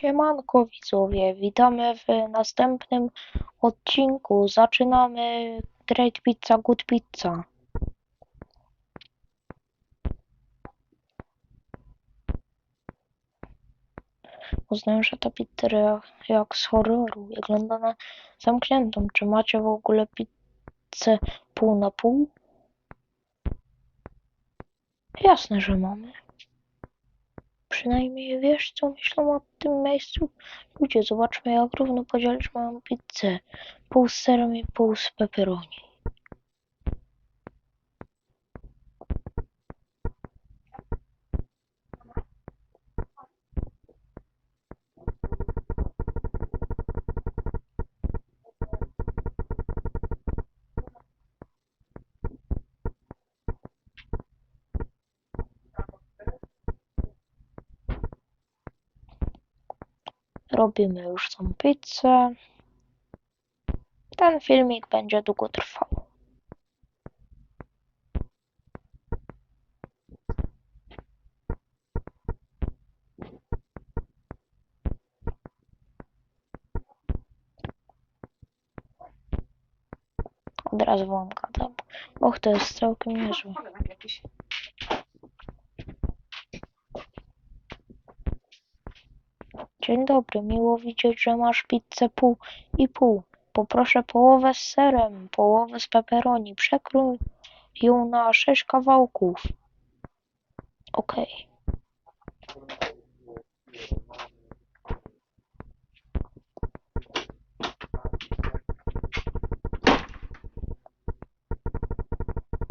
Siemanko widzowie, witamy w następnym odcinku. Zaczynamy Great Pizza Good Pizza. Uznałem, że ta pizzeria jak z horroru wygląda na zamkniętą. Czy macie w ogóle pizzę pół na pół? Jasne, że mamy. Przynajmniej wiesz, co myślą o tym miejscu ludzie. Zobaczmy, jak równo podzielić moją pizzę. Pół z serem i pół z pepperoni. Robimy już tą pizzę. Ten filmik będzie długo trwał. Od razu wam gadam. Och, to jest całkiem niezłe. Dzień dobry, miło widzieć, że masz pizzę pół i pół. Poproszę połowę z serem, połowę z pepperoni. Przekrój ją na sześć kawałków. Okej.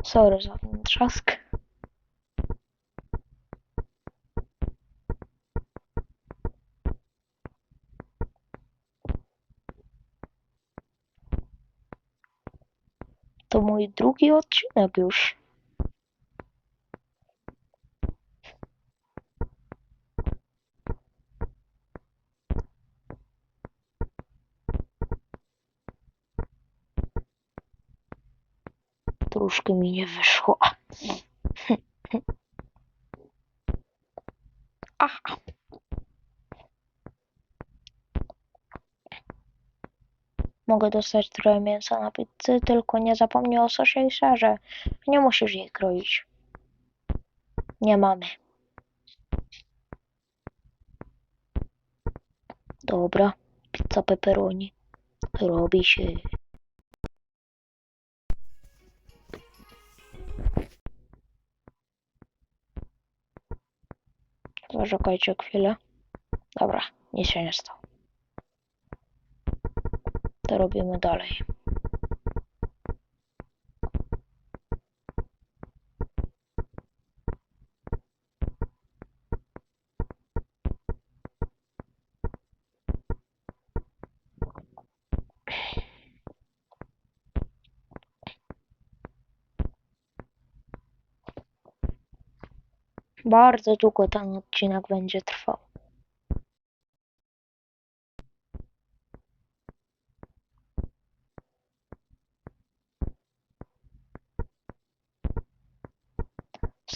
Sorry za ten trzask. To mój drugi odcinek już. Troszkę mi nie wyszło. Mogę dostać trochę mięsa na pizzy, tylko nie zapomnij o sosie i serze. Nie musisz jej kroić. Nie mamy. Dobra, pizza pepperoni. Robi się. Zaczekajcie chwilę. Dobra, nic się nie stało. To robimy dalej. Bardzo długo ten odcinek będzie trwał.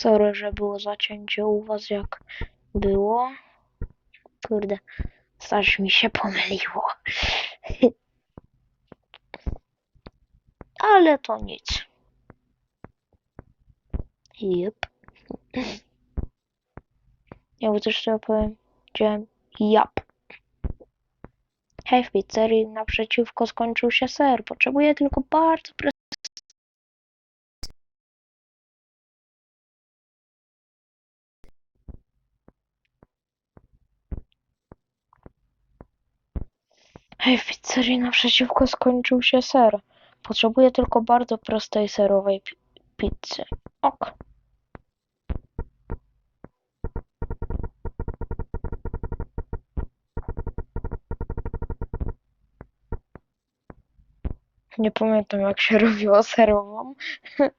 Sorry, że było zacięcie u was jak było. Kurde, coś mi się pomyliło. Ale to nic. Jep. Ja coś co powiem. Powiedziałem jap. Hej, w pizzerii naprzeciwko skończył się ser. Potrzebuję tylko bardzo Hej, w pizzerii naprzeciwko skończył się ser. Potrzebuję tylko bardzo prostej serowej pi- pizzy. Ok. Nie pamiętam jak się robiło serową.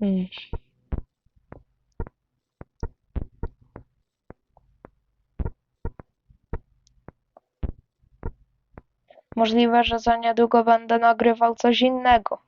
Mm. Możliwe, że za niedługo będę nagrywał coś innego.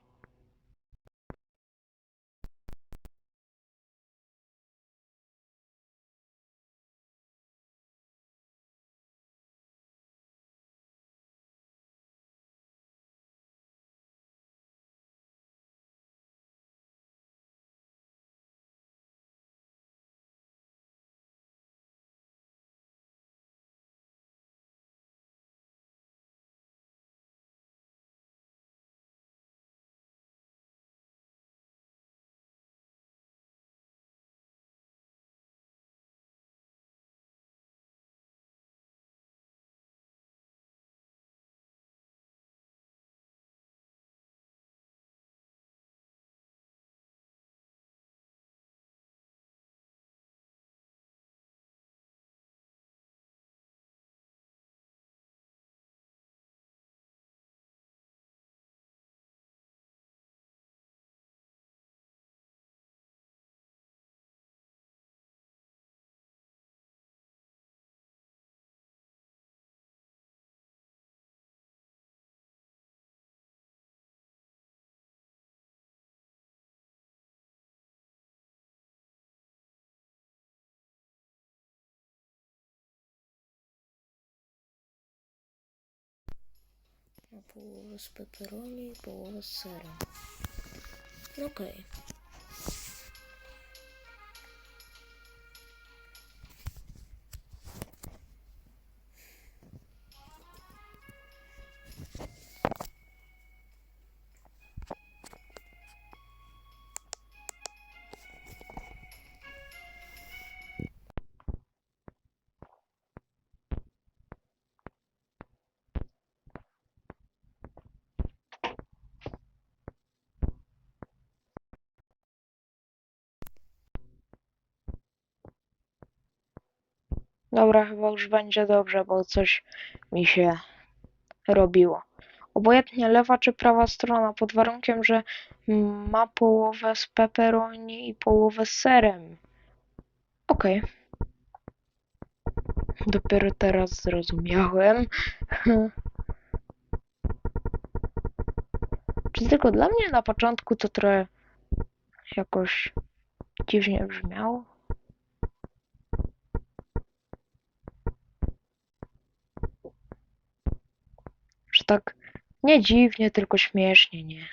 A połowę z pepperoni, połowę z serem. Dobra, chyba już będzie dobrze, bo coś mi się robiło. Obojętnie lewa czy prawa strona, pod warunkiem, że ma połowę z pepperoni i połowę z serem. Okej. Dopiero teraz zrozumiałem. Czy tylko dla mnie na początku to trochę jakoś dziwnie brzmiało? Że tak nie dziwnie, tylko śmiesznie, nie?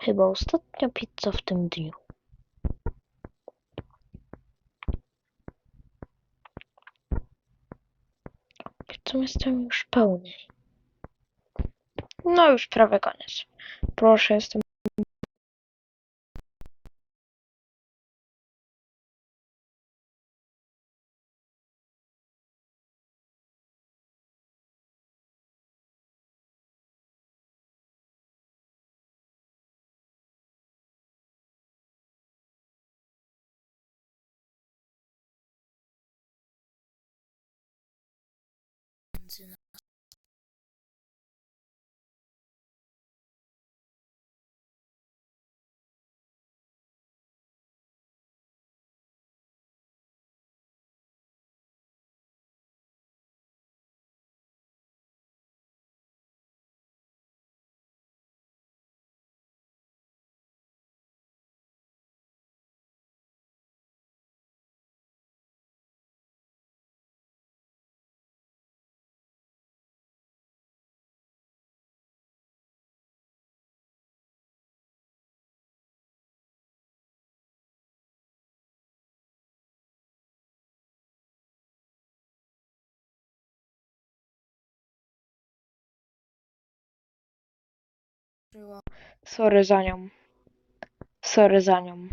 Chyba ostatnia pizza w tym dniu. Pizzą jestem już pełny. No już prawie koniec. Proszę, jestem hands nas. Sorry za nią. Sorry za nią.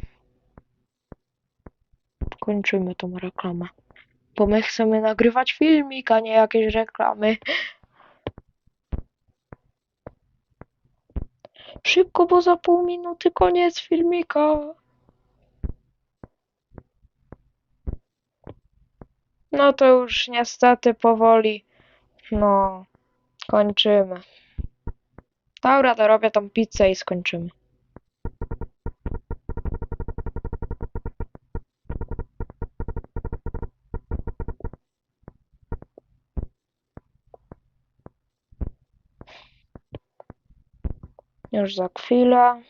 Kończymy tą reklamę. Bo my chcemy nagrywać filmik, a nie jakieś reklamy. Szybko, bo za pół minuty koniec filmika. No to już niestety powoli. No, kończymy. Dobra, to robię tą pizzę i skończymy. Już za chwilę.